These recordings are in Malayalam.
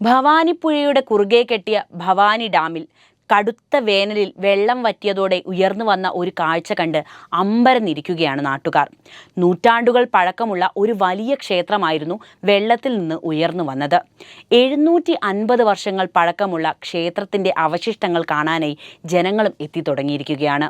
ഭവാനിപ്പുഴയുടെ കുറുകെ കെട്ടിയ ഭവാനി ഡാമിൽ കടുത്ത വേനലിൽ വെള്ളം വറ്റിയതോടെ ഉയർന്നു വന്ന ഒരു കാഴ്ച കണ്ട് അമ്പരന്നിരിക്കുകയാണ് നാട്ടുകാർ. നൂറ്റാണ്ടുകൾ പഴക്കമുള്ള ഒരു വലിയ ക്ഷേത്രമായിരുന്നു വെള്ളത്തിൽ നിന്ന് ഉയർന്നു വന്നത്. എഴുന്നൂറ്റി അൻപത് വർഷങ്ങൾ പഴക്കമുള്ള ക്ഷേത്രത്തിന്റെ അവശിഷ്ടങ്ങൾ കാണാനായി ജനങ്ങളും എത്തിത്തുടങ്ങിയിരിക്കുകയാണ്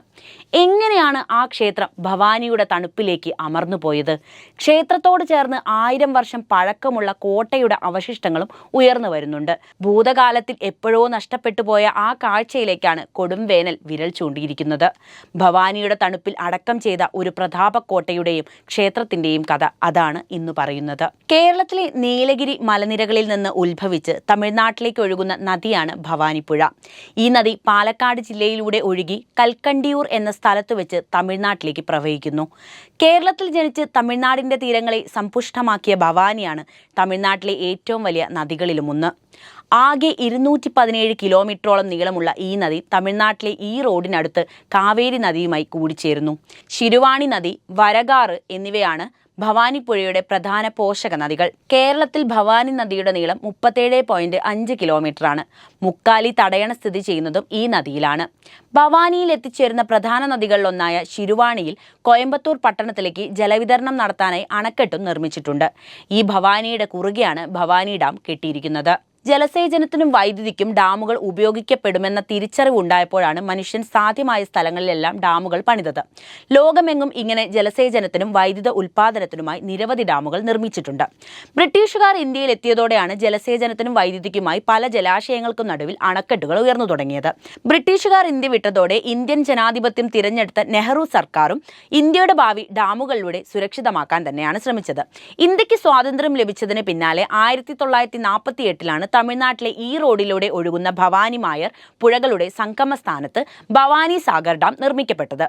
എങ്ങനെയാണ് ആ ക്ഷേത്രം ഭവാനിയുടെ തണുപ്പിലേക്ക് അമർന്നു പോയത്? ക്ഷേത്രത്തോട് ചേർന്ന് ആയിരം വർഷം പഴക്കമുള്ള കോട്ടയുടെ അവശിഷ്ടങ്ങളും ഉയർന്നു വരുന്നുണ്ട്. ഭൂതകാലത്തിൽ എപ്പോഴോ നഷ്ടപ്പെട്ടു പോയ ആ കാഴ്ചയിലേക്കാണ് കൊടും വേനൽ വിരൽ ചൂണ്ടിയിരിക്കുന്നത്. ഭവാനിയുടെ തണുപ്പിൽ അടക്കം ചെയ്ത ഒരു പ്രതാപക്കോട്ടയുടെയും ക്ഷേത്രത്തിന്റെയും കഥ അതാണ് ഇന്ന് പറയുന്നത്. കേരളത്തിലെ നീലഗിരി മലനിരകളിൽ നിന്ന് ഉത്ഭവിച്ച് തമിഴ്നാട്ടിലേക്ക് ഒഴുകുന്ന നദിയാണ് ഭവാനിപ്പുഴ. ഈ നദി പാലക്കാട് ജില്ലയിലൂടെ ഒഴുകി കൽക്കണ്ടിയൂർ എന്ന സ്ഥലത്ത് വെച്ച് തമിഴ്നാട്ടിലേക്ക് പ്രവഹിക്കുന്നു. കേരളത്തിൽ ജനിച്ച് തമിഴ്നാടിന്റെ തീരങ്ങളെ സമ്പുഷ്ടമാക്കിയ ഭവാനിയാണ് തമിഴ്നാട്ടിലെ ഏറ്റവും വലിയ നദികളിലുമൊന്ന് ആകെ ഇരുന്നൂറ്റി പതിനേഴ് കിലോമീറ്ററോളം നീളമുള്ള ഈ നദി തമിഴ്നാട്ടിലെ ഈ റോഡിനടുത്ത് കാവേരി നദിയുമായി കൂടിച്ചേരുന്നു. ശിരുവാണി നദി വരകാറ് എന്നിവയാണ് ഭവാനിപ്പുഴയുടെ പ്രധാന പോഷക നദികൾ. കേരളത്തിൽ ഭവാനി നദിയുടെ നീളം മുപ്പത്തേഴ് പോയിന്റ് അഞ്ച് കിലോമീറ്ററാണ്. മുക്കാലി തടയണ സ്ഥിതി ചെയ്യുന്നതും ഈ നദിയിലാണ്. ഭവാനിയിൽ എത്തിച്ചേരുന്ന പ്രധാന നദികളിലൊന്നായ ശിരുവാണിയിൽ കോയമ്പത്തൂർ പട്ടണത്തിലേക്ക് ജലവിതരണം നടത്താനായി അണക്കെട്ടും നിർമ്മിച്ചിട്ടുണ്ട്. ഈ ഭവാനിയുടെ കുറുകെയാണ് ഭവാനി ഡാം കെട്ടിയിരിക്കുന്നത്. ജലസേചനത്തിനും വൈദ്യുതിക്കും ഡാമുകൾ ഉപയോഗിക്കപ്പെടുമെന്ന തിരിച്ചറിവുണ്ടായപ്പോഴാണ് മനുഷ്യൻ സാധ്യമായ സ്ഥലങ്ങളിലെല്ലാം ഡാമുകൾ പണിതത്. ലോകമെങ്ങും ഇങ്ങനെ ജലസേചനത്തിനും വൈദ്യുത ഉൽപാദനത്തിനുമായി നിരവധി ഡാമുകൾ നിർമ്മിച്ചിട്ടുണ്ട്. ബ്രിട്ടീഷുകാർ ഇന്ത്യയിൽ എത്തിയതോടെയാണ് ജലസേചനത്തിനും വൈദ്യുതിക്കുമായി പല ജലാശയങ്ങൾക്കും നടുവിൽ അണക്കെട്ടുകൾ ഉയർന്നു തുടങ്ങിയത്. ബ്രിട്ടീഷുകാർ ഇന്ത്യ വിട്ടതോടെ ഇന്ത്യൻ ജനാധിപത്യം തിരഞ്ഞെടുത്ത നെഹ്റു സർക്കാരും ഇന്ത്യയുടെ ഭാവി ഡാമുകളിലൂടെ സുരക്ഷിതമാക്കാൻ തന്നെയാണ് ശ്രമിച്ചത്. ഇന്ത്യയ്ക്ക് സ്വാതന്ത്ര്യം ലഭിച്ചതിന് പിന്നാലെ ആയിരത്തി തൊള്ളായിരത്തി നാൽപ്പത്തി എട്ടിലാണ് തമിഴ്നാട്ടിലെ ഈ റോഡിലൂടെ ഒഴുകുന്ന ഭവാനി മായർ പുഴകളുടെ സംഗമ സ്ഥാനത്ത് ഭവാനി സാഗർ ഡാം നിർമ്മിക്കപ്പെട്ടത്.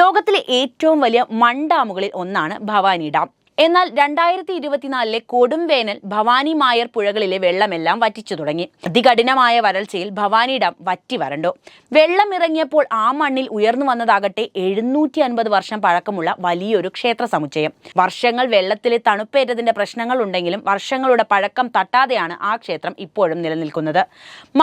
ലോകത്തിലെ ഏറ്റവും വലിയ മൺ ഡാമുകളിൽ ഒന്നാണ് ഭവാനി ഡാം. എന്നാൽ രണ്ടായിരത്തി ഇരുപത്തിനാലിലെ കൊടും വേനൽ ഭവാനി മായർ പുഴകളിലെ വെള്ളമെല്ലാം വറ്റിച്ചു തുടങ്ങി. അതികഠിനമായ വരൾച്ചയിൽ ഭവാനി ഡാം വറ്റി വരണ്ടു. വെള്ളം ഇറങ്ങിയപ്പോൾ ആ മണ്ണിൽ ഉയർന്നു വന്നതാകട്ടെ എഴുന്നൂറ്റി അൻപത് വർഷം പഴക്കമുള്ള വലിയൊരു ക്ഷേത്ര സമുച്ചയം. വർഷങ്ങൾ വെള്ളത്തിലെ തണുപ്പേറ്റതിന്റെ പ്രശ്നങ്ങൾ ഉണ്ടെങ്കിലും വർഷങ്ങളുടെ പഴക്കം തട്ടാതെയാണ് ആ ക്ഷേത്രം ഇപ്പോഴും നിലനിൽക്കുന്നത്.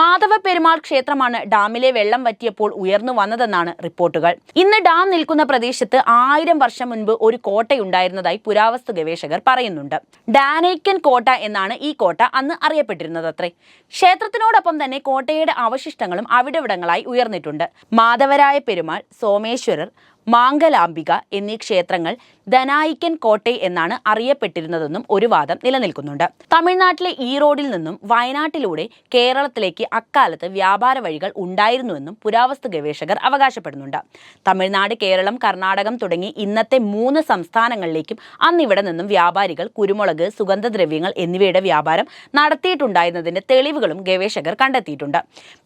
മാധവ പെരുമാൾ ക്ഷേത്രമാണ് ഡാമിലെ വെള്ളം വറ്റിയപ്പോൾ ഉയർന്നു വന്നതെന്നാണ് റിപ്പോർട്ടുകൾ. ഇന്ന് ഡാം നിൽക്കുന്ന പ്രദേശത്ത് ആയിരം വർഷം മുൻപ് ഒരു കോട്ടയുണ്ടായിരുന്നതായി പുരാവസ്തു ഗവേഷകർ പറയുന്നുണ്ട്. ഡാനൈക്കൻ കോട്ട എന്നാണ് ഈ കോട്ട അന്ന് അറിയപ്പെട്ടിരുന്നത് അത്രേ. ക്ഷേത്രത്തിനോടൊപ്പം തന്നെ കോട്ടയുടെ അവശിഷ്ടങ്ങളും അവിടെവിടങ്ങളായി ഉയർന്നിട്ടുണ്ട്. മാധവരായ പെരുമാൾ സോമേശ്വരർ മാംഗലാംബിക എന്നീ ക്ഷേത്രങ്ങൾ ധനായിക്കൻ കോട്ടെ എന്നാണ് അറിയപ്പെട്ടിരുന്നതെന്നും ഒരു വാദം നിലനിൽക്കുന്നുണ്ട്. തമിഴ്നാട്ടിലെ ഈറോഡിൽ നിന്നും വയനാട്ടിലൂടെ കേരളത്തിലേക്ക് അക്കാലത്ത് വ്യാപാര വഴികൾ ഉണ്ടായിരുന്നുവെന്നും പുരാവസ്തു ഗവേഷകർ അവകാശപ്പെടുന്നുണ്ട്. തമിഴ്നാട് കേരളം കർണാടകം തുടങ്ങി ഇന്നത്തെ മൂന്ന് സംസ്ഥാനങ്ങളിലേക്കും അന്നിവിടെ നിന്നും വ്യാപാരികൾ കുരുമുളക് സുഗന്ധദ്രവ്യങ്ങൾ എന്നിവയുടെ വ്യാപാരം നടത്തിയിട്ടുണ്ടായിരുന്നതിന്റെ തെളിവുകളും ഗവേഷകർ കണ്ടെത്തിയിട്ടുണ്ട്.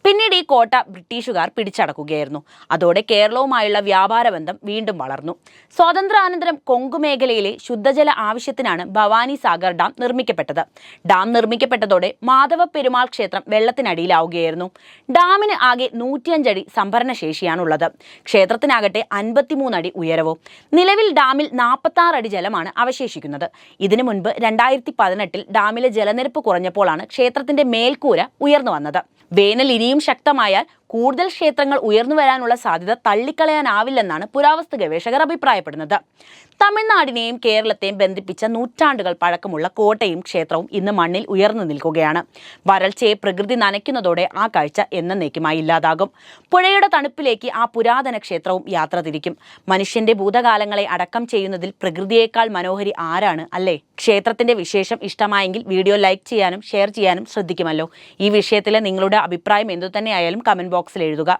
പിന്നീട് ഈ കോട്ട ബ്രിട്ടീഷുകാർ പിടിച്ചടക്കുകയായിരുന്നു. അതോടെ കേരളവുമായുള്ള വ്യാപാര ബന്ധം വീണ്ടും വളർന്നു. സ്വാതന്ത്ര്യാനന്തരം കൊങ്കു മേഖലയിലെ ശുദ്ധജല ആവശ്യത്തിനാണ് ഭവാനി സാഗർ ഡാം നിർമ്മിക്കപ്പെട്ടത്. ഡാം നിർമ്മിക്കപ്പെട്ടതോടെ മാധവ പെരുമാൾ ക്ഷേത്രം വെള്ളത്തിനടിയിലാവുകയായിരുന്നു. ഡാമിന് ആകെ നൂറ്റിയഞ്ചടി സംഭരണ ശേഷിയാണുള്ളത് ക്ഷേത്രത്തിനാകട്ടെ അൻപത്തിമൂന്നടി ഉയരവും. നിലവിൽ ഡാമിൽ നാൽപ്പത്തി അടി ജലമാണ് അവശേഷിക്കുന്നത്. ഇതിനു മുൻപ് രണ്ടായിരത്തി പതിനെട്ടിൽ ഡാമിലെ ജലനിരപ്പ് കുറഞ്ഞപ്പോഴാണ് ക്ഷേത്രത്തിന്റെ മേൽക്കൂര ഉയർന്നു വന്നത്. വേനൽ ഇനിയും ശക്തമായാൽ കൂടുതൽ ക്ഷേത്രങ്ങൾ ഉയർന്നു വരാനുള്ള സാധ്യത തള്ളിക്കളയാനാവില്ലെന്നാണ് പുരാവസ്തു ഗവേഷകർ അഭിപ്രായപ്പെടുന്നത്. തമിഴ്നാടിനെയും കേരളത്തെയും ബന്ധിപ്പിച്ച നൂറ്റാണ്ടുകൾ പഴക്കമുള്ള കോട്ടയും ക്ഷേത്രവും ഇന്ന് മണ്ണിൽ ഉയർന്നു നിൽക്കുകയാണ്. വരൾച്ചയെ പ്രകൃതി നനയ്ക്കുന്നതോടെ ആ കാഴ്ച എന്നേക്കുമായി ഇല്ലാതാകും. പുഴയുടെ തണുപ്പിലേക്ക് ആ പുരാതന ക്ഷേത്രവും യാത്ര തിരിക്കും. മനുഷ്യന്റെ ഭൂതകാലങ്ങളെ അടക്കം ചെയ്യുന്നതിൽ പ്രകൃതിയേക്കാൾ മനോഹരി ആരാണ് അല്ലേ? ക്ഷേത്രത്തിന്റെ വിശേഷം ഇഷ്ടമായെങ്കിൽ വീഡിയോ ലൈക്ക് ചെയ്യാനും ഷെയർ ചെയ്യാനും ശ്രദ്ധിക്കുമല്ലോ. ഈ വിഷയത്തിലെ നിങ്ങളുടെ അഭിപ്രായം എന്തു തന്നെയായാലും കമന്റ് ബോക്സിൽ എഴുതുക.